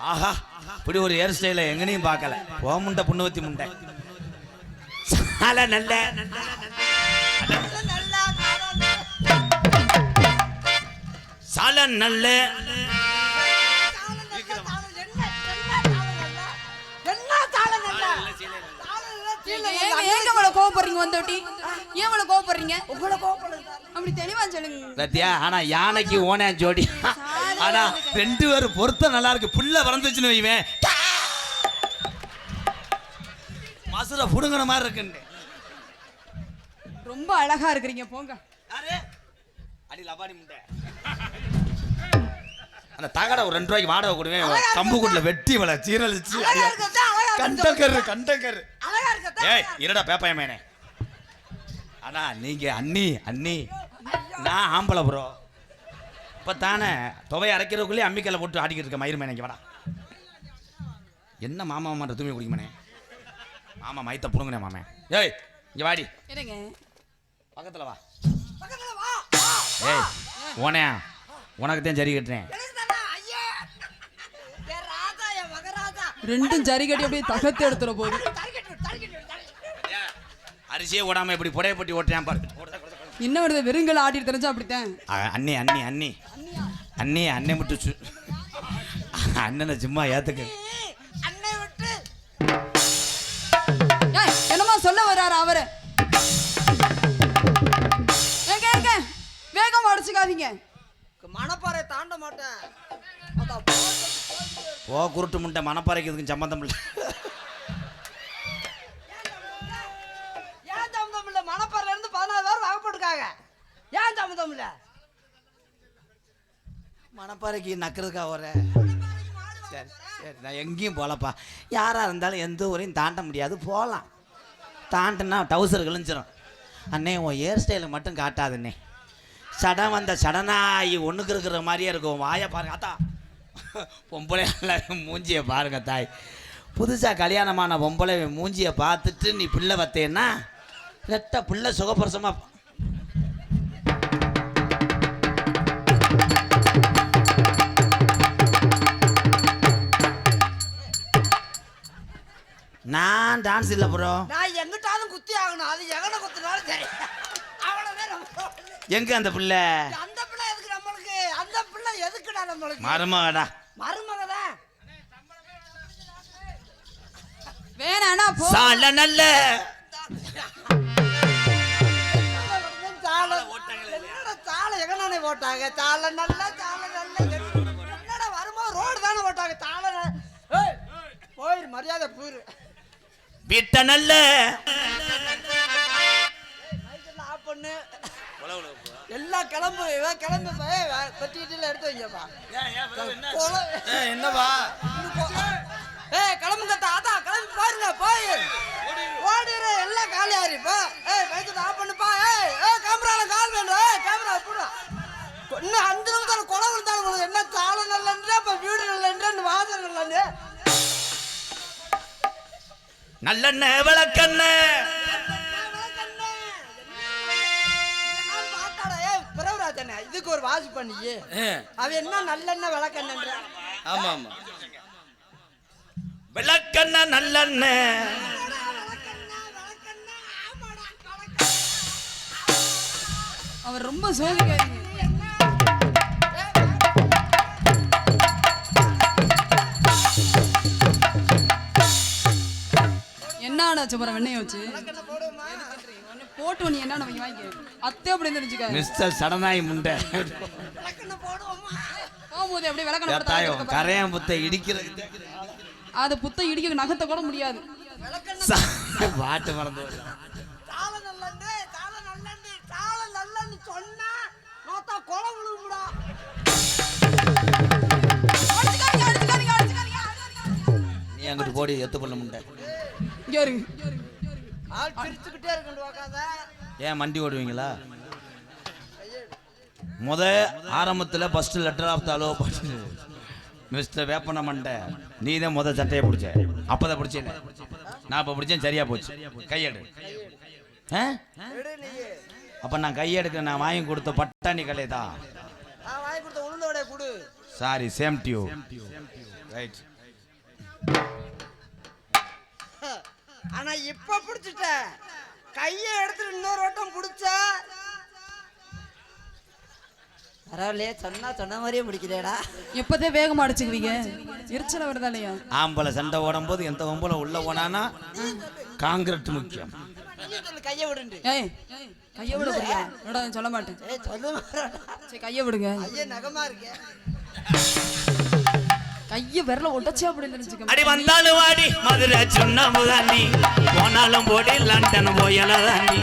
ஆஹா இப்படி ஒரு ஹேர் ஸ்டைல எங்கனையும் பார்க்கல. போ முண்டை புண்ணுவத்தி முண்டை. சால நல்ல. சால நல்ல. கோவப்படுறீங்க அப்படி தெளிவா சொல்லுங்க. ஆனா யானைக்கு ஓனே ஜோடி. ஆனா ரெண்டு பேரும் பொருத்தம் நல்லா இருக்கு. புள்ள வளர்ந்துச்சுன்னு வைவேன் மசுரை புடுங்கின மாதிரி இருக்குன்னு ரொம்ப அழகா இருக்கிறீங்க போங்க. யாரு? அடி லபாடி முண்டை. அந்த தகடை ஒரு ரெண்டு ரூபாய்க்கு வாடகை கொடுவேன். கம்பு கூட்டில் வெட்டி வள சீரழிச்சு. கண்டக்கரு கண்டக்கரு ஏய் இருடா பேப்பாயமேனே அண்ணா நீங்க அண்ணி அண்ணி. நான் ஆம்பளை ப்ரோ இப்போ தானே துவையை அரைக்கிறதுக்குள்ளே அம்மிக்கல்ல போட்டு ஆடிக்கிட்டு இருக்க மயிர் மேனைக்கு வாடா. என்ன மாமா மாமான்ற தூமி குடிக்குமனே? மாமா மைத்த புடுங்கண்ணே மாமே. ஏய் இங்க வாடி. பக்கத்துல வா. ஏய் ஓனே உனக்கு தான் சரி கட்டுறேன் ரெண்டும் ஜரி கட்டி அப்படியே தகத்து எடுத்துற போகுது. அரிசியே ஓடாம இப்படி புடைய பட்டி ஓட்டுறேன் பாரு. என்ன வருது வெறுங்கல் ஆடிட்டு தெரிஞ்சா அப்படித்தான். அண்ணி அண்ணி அண்ணி. அண்ணி அண்ணே மட்டும் சு அண்ணனை சும்மா ஏத்துக்கு. ஏய், என்னமோ சொல்ல வர்றாரு அவரு. வேகமா அடிச்சுக்காதீங்க மணப்பாறை தாண்ட மாட்டேன். ஓ குருட்டு முட்டை மனப்பாறைக்கிறதுக்கு சம்மந்தம் இல்லை ஏன் சம்மந்தம் இல்ல மணப்பாறையில இருந்து பதினாறு பேர் வாங்கப்பட்டிருக்காங்க ஏன் மணப்பாறைக்கு நக்கிறதுக்காக வர? சரி சரி நான் எங்கேயும் போகலப்பா. யாராக இருந்தாலும் எந்த ஊரையும் தாண்ட முடியாது போகலாம். தாண்டினா டவுசர் கிழிஞ்சிரும். அண்ணே உன் ஹேர் ஸ்டைலை மட்டும் காட்டாதுண்ணே. சடன் வந்த சடனாகி ஒன்றுக்கு இருக்கிற மாதிரியே இருக்கும். வாயை பாருங்க அத்தா பொம்பளை மூஞ்சியை பாருங்க தாய். புதுசாக கல்யாணமான பொம்பளை மூஞ்சியை பார்த்துட்டு நீ பிள்ளை பார்த்தேன்னா ரெட்ட பிள்ளை சுகப்பிரசமாக நான் டான்ஸ் இல்லை ப்ரோ நான் எங்கிட்டாலும் குத்தி ஆகணும். அது எங்கன குத்தினாலும் சரி. அவ்வளவுதான் நம்ம எங்க அந்த பிள்ளை? அந்த பிள்ளை எதுக்கு நம்மளுக்கு? அந்த பிள்ளை எதுக்குடா நம்மளுக்கு? மருமகடா. மருமக தான். வேணாண்ணா போ சால நல்ல. சாலை சாலை எங்கனானே போட்டாங்க? சாலை நல்ல சாலை நல்ல. என்னடா வரும்போது ரோடு தானே போட்டாங்க? சாலை போயிரு மரியாதை போயிரு. விட்ட நல்ல மைக்கெல்லாம் ஆஃப் பண்ணு எல்லாம் கிளம்பு கிளம்பு எடுத்து வைங்கப்பா. கொலை. என்னவா ஏய் கிளம்புங்க தாத்தா கிளம்பி பாருங்க போய். ஓடிடு எல்லாம் காலியாரு இப்போ ஏய் மைக்கெல்லாம் ஆஃப் பண்ணுப்பா ஏய் ஏய் கேமரால கால் வேணும் ஏய் கேமரா போடுறா இன்னும் அஞ்சு நல்லெண்ண விளக்கண்ண இதுக்கு ஒரு வாசி பண்ணியே அவ என்ன நல்லெண்ணெய். விளக்கெண்ணன்ற ஆமா ஆமா விளக்கண்ண நல்லெண்ண அவர் ரொம்ப சோதிக்காதீங்க என்ன ஆனாச்சு அப்புறம் வெண்ணைய வச்சு? ஒண்ணு போட்டு நீ என்ன வாங்கி வாங்கிக்க அத்தை அப்படி தெரிஞ்சுக்க மிஸ்டர் சடனாய் முண்டை. போகும்போது அப்படியே விளக்கணம். கரையான் புத்தை இடிக்கிறது. அது புத்த இடிக்க நகர்த்த கூட முடியாது. பாட்டு மறந்து சொன்னா அடிச்சுக்காதீங்க, அடிச்சுக்காதீங்க. நீ அங்கிட்டு போடி எத்து பண்ண முண்டை. ஏன் மண்டி ஓடுவீங்களா? முத ஆரம்பத்தில் first letter of the allow பண்ணு மிஸ்டர் வேப்பன மண்டை நீ தான் முத சட்டையை பிடிச்ச. அப்போ தான் பிடிச்சேன். நான் இப்போ பிடிச்சேன் சரியா போச்சு. கையெடு. அப்போ நான் கையெடுக்க நான் வாங்கி கொடுத்த பட்டாணி கலை தான் சாரி சேம் டியூ ரைட் ஆனா இப்ப புடிச்சிட்ட. கையை எடுத்துட்டு இன்னொரு வட்டம் புடிச்சா. பரவாயில்லையே சொன்னா சொன்ன மாதிரியே முடிக்கிறேடா. எப்பதே வேகமா அடிச்சுக்குவீங்க. எரிச்சல வருதா இல்லையா? ஆம்பளை சண்டை ஓடும்போது எந்த ஒம்பளை உள்ள போனானா காங்கிரட் முக்கியம். கையை விடுண்டு ஏய் கையை விட சொல்ல மாட்டேன். சொல்லு சரி கையை விடுங்க. ஐயா நகமா இருக்கேன் கைய விரல உடச்சே அப்படின்னு நினைச்சுக்க அடி வந்தாலும் வாடி மதுரை சுண்ணாம்பு தாண்டி. போனாலும் போடி லண்டன் போயல தாண்டி.